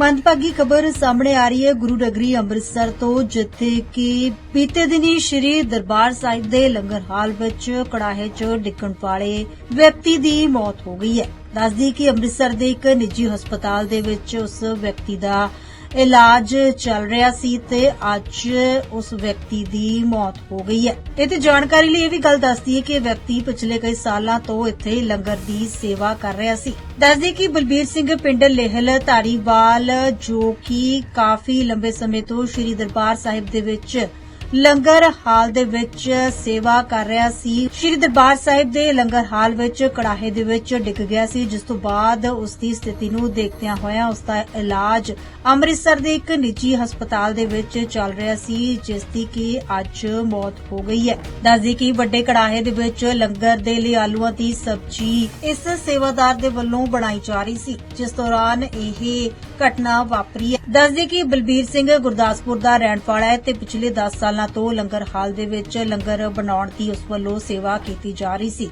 ਮੰਦਭਾਗੀ ਖਬਰ ਸਾਹਮਣੇ ਆ ਰਹੀ ਹੈ। ਗੁਰੂ ਨਗਰੀ ਅੰਮ੍ਰਿਤਸਰ ਤੋਂ, ਜਿੱਥੇ ਕਿ ਬੀਤੇ ਦਿਨੀ ਸ਼੍ਰੀ ਦਰਬਾਰ ਸਾਹਿਬ ਦੇ ਲੰਗਰ ਹਾਲ ਵਿੱਚ ਕੜਾਹੇ 'ਚ ਡਿੱਗਣ ਵਾਲੇ ਵਿਅਕਤੀ ਦੀ ਮੌਤ ਹੋ ਗਈ ਹੈ। ਦੱਸਦੀ ਕਿ ਅੰਮ੍ਰਿਤਸਰ ਦੇ ਇੱਕ ਨਿੱਜੀ ਹਸਪਤਾਲ ਦੇ ਵਿੱਚ ਉਸ ਵਿਅਕਤੀ ਦਾ ਇਲਾਜ ਚੱਲ ਰਿਹਾ ਸੀ ਤੇ ਅੱਜ ਉਸ ਵਿਅਕਤੀ ਦੀ ਮੌਤ ਹੋ ਗਈ ਹੈ। ਇਹ ਜਾਣਕਾਰੀ ਲਈ ਇਹ ਵੀ ਗੱਲ ਦੱਸਦੀ ਹੈ ਕਿ ਇਹ ਵਿਅਕਤੀ ਪਿਛਲੇ ਕਈ ਸਾਲਾਂ ਤੋਂ ਇੱਥੇ ਲੰਗਰ ਦੀ ਸੇਵਾ ਕਰ ਰਿਹਾ ਸੀ। ਦੱਸਦੀ ਕਿ ਬਲਬੀਰ ਸਿੰਘ ਪਿੰਡ ਲੇਹਲ ਧਾਰੀਵਾਲ, ਜੋ ਕਿ ਕਾਫੀ ਲੰਬੇ ਸਮੇਂ ਤੋਂ ਸ੍ਰੀ ਦਰਬਾਰ ਸਾਹਿਬ ਦੇ ਵਿੱਚ ਲੰਗਰ ਹਾਲ ਦੇ ਵਿੱਚ ਸੇਵਾ ਕਰ ਰਿਹਾ ਸੀ। ਸ੍ਰੀ ਦਰਬਾਰ ਸਾਹਿਬ ਦੇ ਲੰਗਰ ਹਾਲ ਵਿੱਚ ਕੜਾਹੇ ਦੇ ਵਿੱਚ ਡਿੱਗ ਗਿਆ ਸੀ, ਜਿਸ ਤੋਂ ਬਾਅਦ ਉਸ ਦੀ ਸਥਿਤੀ ਨੂੰ ਦੇਖਦਿਆਂ ਹੋਇਆਂ ਉਸ ਦਾ ਇਲਾਜ ਅੰਮ੍ਰਿਤਸਰ ਦੇ ਇੱਕ ਨਿੱਜੀ ਹਸਪਤਾਲ ਦੇ ਵਿੱਚ ਚੱਲ ਰਿਹਾ ਸੀ, ਜਿਸ ਦੀ ਕਿ ਅੱਜ ਮੌਤ ਹੋ ਗਈ ਹੈ। ਦੱਸਦੀ ਕਿ ਵੱਡੇ ਕੜਾਹੇ ਦੇ ਵਿੱਚ ਲੰਗਰ ਦੇ ਲਈ ਆਲੂਆਂ ਦੀ ਸਬਜ਼ੀ ਇਸ ਸੇਵਾਦਾਰ ਦੇ ਵੱਲੋਂ ਬਣਾਈ ਜਾ ਰਹੀ ਸੀ, ਜਿਸ ਦੌਰਾਨ ਇਹ ਘਟਨਾ ਵਾਪਰੀ ਹੈ। ਦੱਸਦੀ ਕਿ ਬਲਬੀਰ ਸਿੰਘ ਗੁਰਦਾਸਪੁਰ ਦਾ ਰਹਿਣ ਵਾਲਾ ਹੈ ਤੇ ਪਿਛਲੇ 10 ਸਾਲਾਂ ਤੋਂ ਲੰਗਰ ਹਾਲ ਦੇ ਵਿੱਚ ਲੰਗਰ ਬਣਾਉਣ ਦੀ ਉਸ ਵੱਲੋਂ ਸੇਵਾ ਕੀਤੀ ਜਾ ਰਹੀ ਸੀ।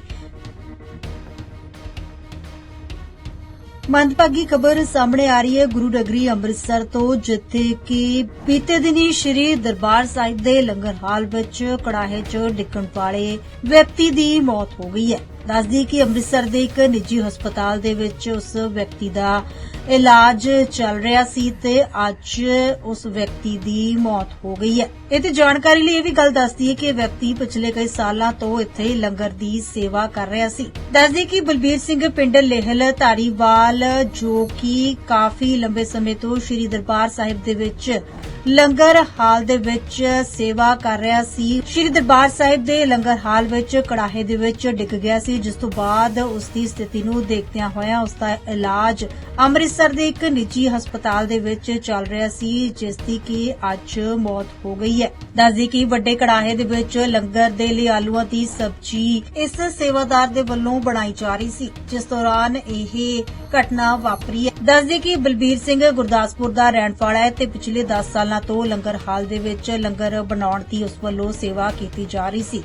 ਮੰਦਭਾਗੀ ਖਬਰ ਸਾਹਮਣੇ ਆ ਰਹੀ ਹੈ। ਗੁਰੂ ਨਗਰੀ ਅੰਮ੍ਰਿਤਸਰ ਤੋਂ ਜਿੱਥੇ ਕਿ ਬੀਤੇ ਦਿਨੀ ਸ਼੍ਰੀ ਦਰਬਾਰ ਸਾਹਿਬ ਦੇ ਲੰਗਰ ਹਾਲ ਵਿੱਚ ਕੜਾਹੇ 'ਚ ਡਿੱਗਣ ਵਾਲੇ ਵਿਅਕਤੀ ਦੀ ਮੌਤ ਹੋ ਗਈ ਹੈ। ਦੱਸਦੀ ਕਿ ਅੰਮ੍ਰਿਤਸਰ ਦੇ ਇੱਕ ਨਿੱਜੀ ਹਸਪਤਾਲ ਦੇ ਵਿੱਚ ਉਸ ਵਿਅਕਤੀ ਦਾ ਇਲਾਜ ਚੱਲ ਰਿਹਾ ਸੀ ਤੇ ਅੱਜ ਉਸ ਵਿਅਕਤੀ ਦੀ ਮੌਤ ਹੋ ਗਈ ਹੈ। ਇਹ ਤੇ ਜਾਣਕਾਰੀ ਲਈ ਇਹ ਵੀ ਗੱਲ ਦੱਸਦੀ ਹੈ ਕਿ ਵਿਅਕਤੀ ਪਿਛਲੇ ਕਈ ਸਾਲਾਂ ਤੋਂ ਇੱਥੇ ਲੰਗਰ ਦੀ ਸੇਵਾ ਕਰ ਰਿਹਾ ਸੀ। ਦੱਸਦੀ ਕਿ ਬਲਬੀਰ ਸਿੰਘ ਪਿੰਡ ਲੇਹਲ ਧਾਰੀਵਾਲ, ਜੋ ਕਿ ਕਾਫੀ ਲੰਬੇ ਸਮੇਂ ਤੋਂ ਸ੍ਰੀ ਦਰਬਾਰ ਸਾਹਿਬ ਦੇ ਵਿੱਚ ਲੰਗਰ ਹਾਲ ਦੇ ਵਿੱਚ ਸੇਵਾ ਕਰ ਰਿਹਾ ਸੀ। ਸ੍ਰੀ ਦਰਬਾਰ ਸਾਹਿਬ ਦੇ ਲੰਗਰ ਹਾਲ ਵਿੱਚ ਕੜਾਹੇ ਦੇ ਵਿੱਚ ਡਿੱਗ ਗਿਆ ਸੀ, ਜਿਸ ਤੋਂ ਬਾਅਦ ਉਸ ਦੀ ਸਥਿਤੀ ਨੂੰ ਦੇਖਦਿਆਂ ਹੋਇਆਂ ਉਸ ਦਾ ਇਲਾਜ ਅੰਮ੍ਰਿਤਸਰ ਦੇ ਇੱਕ ਨਿੱਜੀ ਹਸਪਤਾਲ ਦੇ ਵਿੱਚ ਚੱਲ ਰਿਹਾ ਸੀ ਜਿਸ ਦੀ ਕਿ ਅੱਜ ਮੌਤ ਹੋ ਗਈ ਹੈ। ਦੱਸਦੀ ਕਿ ਵੱਡੇ ਕੜਾਹੇ ਦੇ ਵਿੱਚ ਲੰਗਰ ਦੇ ਲਈ ਆਲੂਆਂ ਦੀ ਸਬਜ਼ੀ ਇਸ ਸੇਵਾਦਾਰ ਦੇ ਵੱਲੋਂ ਬਣਾਈ ਜਾ ਰਹੀ ਸੀ, ਜਿਸ ਦੌਰਾਨ ਇਹ ਘਟਨਾ ਵਾਪਰੀ ਹੈ। ਦੱਸਦੇ ਕਿ ਬਲਬੀਰ ਸਿੰਘ ਗੁਰਦਾਸਪੁਰ ਦਾ ਰਹਿਣ ਵਾਲਾ ਹੈ ਤੇ ਪਿਛਲੇ 10 ਸਾਲ ਤੋਂ ਲੰਗਰ ਹਾਲ ਦੇ ਵਿੱਚ ਲੰਗਰ ਬਣਾਉਣ ਦੀ ਉਸ ਵੱਲੋਂ ਸੇਵਾ ਕੀਤੀ ਜਾ ਰਹੀ ਸੀ।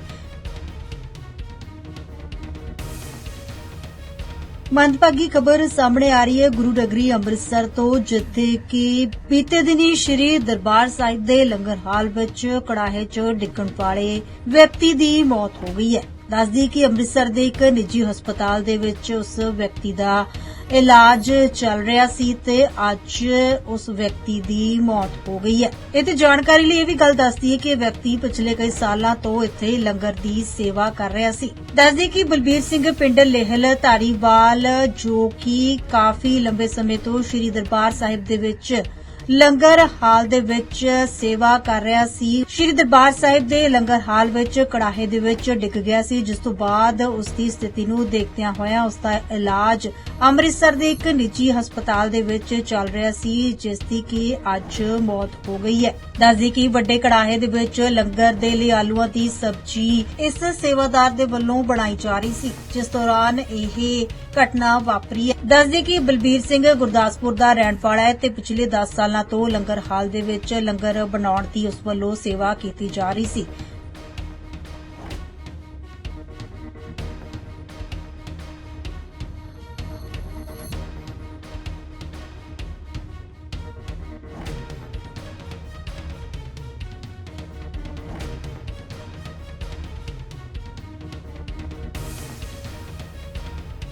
ਮੰਦਭਾਗੀ ਖਬਰ ਸਾਹਮਣੇ ਆ ਰਹੀ ਹੈ। ਗੁਰੂ ਨਗਰੀ ਅੰਮ੍ਰਿਤਸਰ ਤੋਂ ਜਿੱਥੇ ਕਿ ਬੀਤੇ ਦਿਨੀ ਸ਼੍ਰੀ ਦਰਬਾਰ ਸਾਹਿਬ ਦੇ ਲੰਗਰ ਹਾਲ ਵਿੱਚ ਕੜਾਹੇ 'ਚ ਡਿੱਗਣ ਵਾਲੇ ਵਿਅਕਤੀ ਦੀ ਮੌਤ ਹੋ ਗਈ ਹੈ। ਦੱਸਦੀ ਕਿ ਅੰਮ੍ਰਿਤਸਰ ਦੇ ਇੱਕ ਨਿੱਜੀ ਹਸਪਤਾਲ ਦੇ ਵਿੱਚ ਉਸ ਵਿਅਕਤੀ ਦਾ ਇਲਾਜ ਚੱਲ ਰਿਹਾ ਸੀ ਤੇ ਅੱਜ ਉਸ ਵਿਅਕਤੀ ਦੀ ਮੌਤ ਹੋ ਗਈ ਹੈ। ਇਹ ਤੇ ਜਾਣਕਾਰੀ ਲਈ ਇਹ ਵੀ ਗੱਲ ਦੱਸਦੀ ਹੈ ਕਿ ਇਹ ਵਿਅਕਤੀ ਪਿਛਲੇ ਕਈ ਸਾਲਾਂ ਤੋਂ ਇੱਥੇ ਲੰਗਰ ਦੀ ਸੇਵਾ ਕਰ ਰਿਹਾ ਸੀ। ਦੱਸਦੀ ਕਿ ਬਲਬੀਰ ਸਿੰਘ ਪਿੰਡ ਲੇਹਲ ਧਾਰੀਵਾਲ, ਜੋ ਕਿ ਕਾਫੀ ਲੰਬੇ ਸਮੇਂ ਤੋਂ ਸ੍ਰੀ ਦਰਬਾਰ ਸਾਹਿਬ ਦੇ ਵਿੱਚ ਲੰਗਰ ਹਾਲ ਦੇ ਵਿੱਚ ਸੇਵਾ ਕਰ ਰਿਹਾ ਸੀ। ਸ੍ਰੀ ਦਰਬਾਰ ਸਾਹਿਬ ਦੇ ਲੰਗਰ ਹਾਲ ਵਿੱਚ ਕੜਾਹੇ ਦੇ ਵਿੱਚ ਡਿੱਗ ਗਿਆ ਸੀ, ਜਿਸ ਤੋਂ ਬਾਅਦ ਉਸ ਦੀ ਸਥਿਤੀ ਨੂੰ ਦੇਖਦਿਆਂ ਹੋਇਆਂ ਉਸ ਦਾ ਇਲਾਜ ਅੰਮ੍ਰਿਤਸਰ ਦੇ ਇੱਕ ਨਿੱਜੀ ਹਸਪਤਾਲ ਦੇ ਵਿੱਚ ਚੱਲ ਰਿਹਾ ਸੀ, ਜਿਸ ਦੀ ਕਿ ਅੱਜ ਮੌਤ ਹੋ ਗਈ ਹੈ। ਦੱਸਦੀ ਕਿ ਵੱਡੇ ਕੜਾਹੇ ਦੇ ਵਿੱਚ ਲੰਗਰ ਦੇ ਲਈ ਆਲੂਆਂ ਦੀ ਸਬਜ਼ੀ ਇਸ ਸੇਵਾਦਾਰ ਦੇ ਵੱਲੋਂ ਬਣਾਈ ਜਾ ਰਹੀ ਸੀ, ਜਿਸ ਦੌਰਾਨ ਇਹ ਘਟਨਾ ਵਾਪਰੀ ਹੈ। ਦੱਸਦੇ ਕਿ ਬਲਬੀਰ ਸਿੰਘ ਗੁਰਦਾਸਪੁਰ ਦਾ ਰਹਿਣ ਵਾਲਾ ਹੈ ਤੇ ਪਿਛਲੇ 10 ਸਾਲਾਂ ਤੋਂ ਲੰਗਰ ਹਾਲ ਦੇ ਵਿੱਚ ਲੰਗਰ ਬਣਾਉਣ ਦੀ ਉਸ ਵੱਲੋਂ ਸੇਵਾ ਕੀਤੀ ਜਾ ਰਹੀ ਸੀ।